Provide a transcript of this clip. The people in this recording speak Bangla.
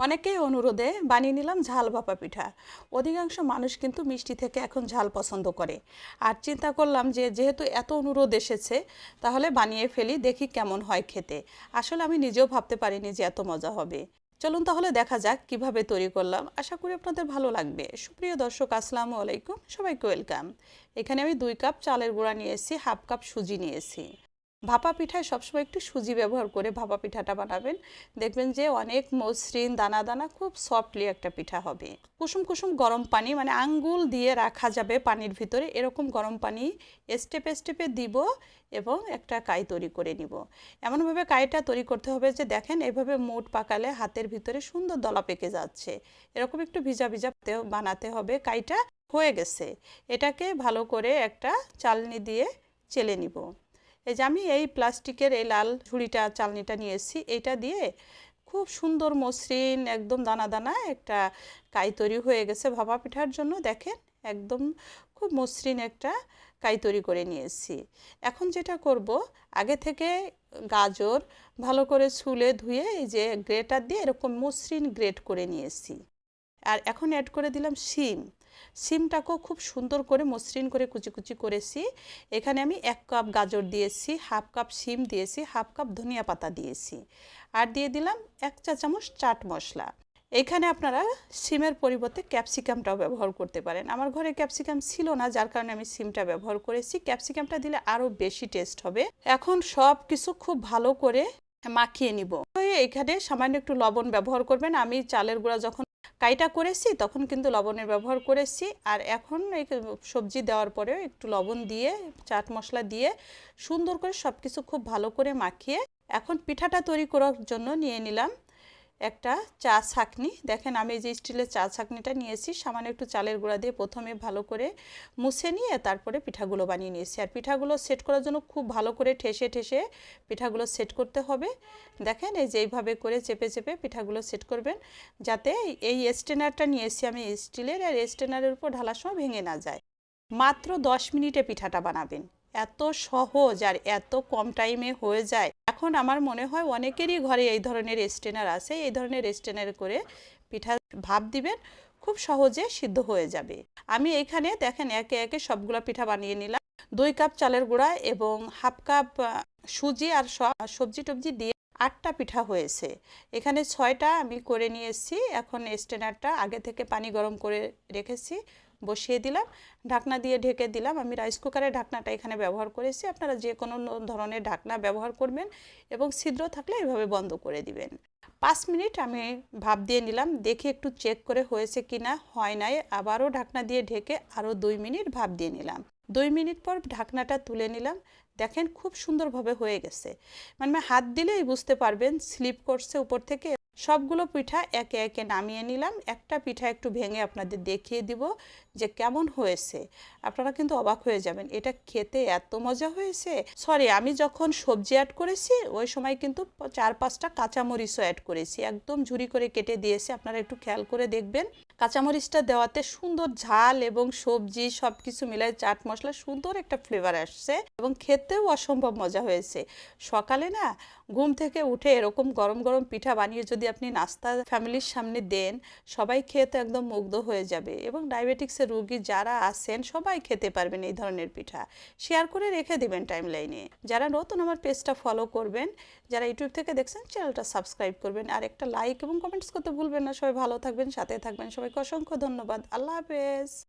অনেকেই অনুরোধে বানিয়ে নিলাম ঝাল ভাপা পিঠা। অধিকাংশ মানুষ কিন্তু মিষ্টি থেকে এখন ঝাল পছন্দ করে। আর চিন্তা করলাম যে, যেহেতু এত অনুরোধ এসেছে, তাহলে বানিয়ে ফেলি, দেখি কেমন হয় খেতে। আসলে আমি নিজেও ভাবতে পারিনি যে এত মজা হবে। চলুন তাহলে দেখা যাক কীভাবে তৈরি করলাম। আশা করি আপনাদের ভালো লাগবে। সুপ্রিয় দর্শক, আসসালামু আলাইকুম। সবাইকে ওয়েলকাম। এখানে আমি দুই কাপ চালের গুঁড়া নিয়েছি হাফ কাপ সুজি নিয়েছি ভাপা পিঠায় সবসময় একটু সুজি ব্যবহার করে ভাপা পিঠাটা বানাবেন। দেখবেন যে অনেক মসৃণ দানা দানা খুব সফটলি একটা পিঠা হবে। কুসুম কুসুম গরম পানি মানে আঙ্গুল দিয়ে রাখা যাবে পানির ভিতরে। এরকম গরম পানি স্টেপে স্টেপে দিব এবং একটা কাই তৈরি করে নিব। এমনভাবে কাইটা তৈরি করতে হবে যে দেখেন এভাবে মুট পাকালে হাতের ভিতরে সুন্দর দলা পেকে যাচ্ছে। এরকম একটু ভিজা ভিজা বানাতে হবে। কাইটা হয়ে গেছে। এটাকে ভালো করে একটা চালনি দিয়ে চেলে নিব। এই যে আমি এই প্লাস্টিকের এই লাল ঝুড়িটা, চালনিটা নিয়ে এসেছি। এইটা দিয়ে খুব সুন্দর মসৃণ, একদম দানা দানা একটা কাই তৈরি হয়ে গেছে ভাপা পিঠার জন্য। দেখেন, একদম খুব মসৃণ একটা কাই তৈরি করে নিয়েছি এখন যেটা করব, আগে থেকে গাজর ভালো করে ছুলে ধুয়ে এই যে গ্রেটার দিয়ে এরকম মসৃণ গ্রেট করে নিয়েছি আর এখন অ্যাড করে দিলাম শিম। সিমটাকেও খুব সুন্দর করে মসৃণ করে কুচি কুচি করেছি। এখানে আমি এক কাপ গাজর দিয়েছি, হাফ কাপ সিম দিয়েছি, হাফ কাপ ধনিয়া পাতা দিয়েছি। আর দিয়ে দিলাম এক চা চামচ চাট মশলা। এখানে আপনারা সিমের পরিবর্তে ক্যাপসিকামটাও ব্যবহার করতে পারেন। আমার ঘরে ক্যাপসিকাম ছিল না, যার কারণে আমি সিমটা ব্যবহার করেছি। ক্যাপসিকামটা দিলে আরও বেশি টেস্ট হবে। এখন সব কিছু খুব ভালো করে মাখিয়ে নিব। এখানে সামান্য একটু লবণ ব্যবহার করবেন। আমি চালের গুঁড়া যখন কাইটা করেছি, তখন কিন্তু লবণের ব্যবহার করেছি। আর এখন এই সবজি দেওয়ার পরেও একটু লবণ দিয়ে, চাট মশলা দিয়ে সুন্দর করে সব কিছু খুব ভালো করে মাখিয়ে এখন পিঠাটা তৈরি করার জন্য নিয়ে নিলাম। একটা চা ছাকনি। দেখেন আমি যে স্টিলের চা ছাকনিটা নিয়েছি সামান্য একটু চালের গুঁড়া দিয়ে প্রথমে ভালো করে মুছে নিয়ে তারপরে পিঠাগুলো বানিয়ে নিয়েছি। আর পিঠাগুলো সেট করার জন্য খুব ভালো করে ঠেসে ঠেসে পিঠাগুলো সেট করতে হবে। দেখেন এই যেইভাবে করে চেপে চেপে পিঠাগুলো সেট করবেন, যাতে এই স্টেনারটা নিয়েছি আমি স্টিলের আর স্টেনারের উপর ঢালার সময় ভেঙে না যায়। মাত্র দশ মিনিটে পিঠাটা বানাবেন। এত সহজ আর এত কম টাইমে হয়ে যায়। এখন আমার মনে হয় অনেকেরই ঘরে এই ধরনের স্টেনার আছে, এই ধরনের স্টেনার করে পিঠা ভাপ দিবেন, খুব সহজে সিদ্ধ হয়ে যাবে। আমি এখানে দেখেন একে একে সবগুলো পিঠা বানিয়ে নিলাম। দুই কাপ চালের গুঁড়া এবং হাফ কাপ সুজি আর সবজি টবজি দিয়ে আটটা পিঠা হয়েছে। এখানে ছয়টা আমি করে নিয়ে এসেছি। এখন স্টেনারটা আগে থেকে পানি গরম করে রেখেছি, বসিয়ে দিলাম। ঢাকনা দিয়ে ঢেকে দিলাম। আমি রাইস কুকারের ঢাকনাটা এখানে ব্যবহার করেছি। আপনারা যে কোনো ধরনের ঢাকনা ব্যবহার করবেন এবং ছিদ্র থাকলে এভাবে বন্ধ করে দিবেন। পাঁচ মিনিট আমি ভাপ দিয়ে নিলাম। দেখি একটু চেক করে হয়েছে কি না, হয় নাই। আবারও ঢাকনা দিয়ে ঢেকে আরও দুই মিনিট ভাপ দিয়ে নিলাম। দুই মিনিট পর ঢাকনাটা তুলে নিলাম। দেখেন খুব সুন্দরভাবে হয়ে গেছে। মানে হাত দিলেই বুঝতে পারবেন স্লিপ করছে উপর থেকে। সবগুলো পিঠা একে একে নামিয়ে নিলাম। একটা পিঠা একটু ভেঙে আপনাদের দেখিয়ে দিব যে কেমন হয়েছে। আপনারা কিন্তু অবাক হয়ে যাবেন, এটা খেতে এত মজা হয়েছে। সরি আমি যখন সবজি অ্যাড করেছি, ওই সময় কিন্তু চার পাঁচটা কাঁচামরিচও অ্যাড করেছি। একদম ঝুরি করে কেটে দিয়েছি, আপনারা একটু খেয়াল করে দেখবেন। কাঁচামরিচটা দেওয়াতে সুন্দর ঝাল এবং সবজি সব কিছু মিলাই চাট মশলা সুন্দর একটা ফ্লেভার আসছে এবং খেতেও অসম্ভব মজা হয়েছে। সকালে না, ঘুম থেকে উঠে এরকম গরম গরম পিঠা বানিয়ে যদি আপনি নাস্তা ফ্যামিলির সামনে দেন, সবাই খেয়ে তো একদম মুগ্ধ হয়ে যাবে। এবং ডায়াবেটিক্সের রুগী যারা আছেন, সবাই খেতে পারবেন এই ধরনের পিঠা। শেয়ার করে রেখে দেবেন টাইম লাইনে যারা নতুন আমার পেজটা ফলো করবেন, যারা ইউটিউব থেকে দেখছেন, চ্যানেলটা সাবস্ক্রাইব করবেন। আর একটা লাইক এবং কমেন্টস করতে ভুলবেন না। সবাই ভালো থাকবেন, সাথে থাকবেন। সবাইকে অসংখ্য ধন্যবাদ। আল্লাহ হাফেজ।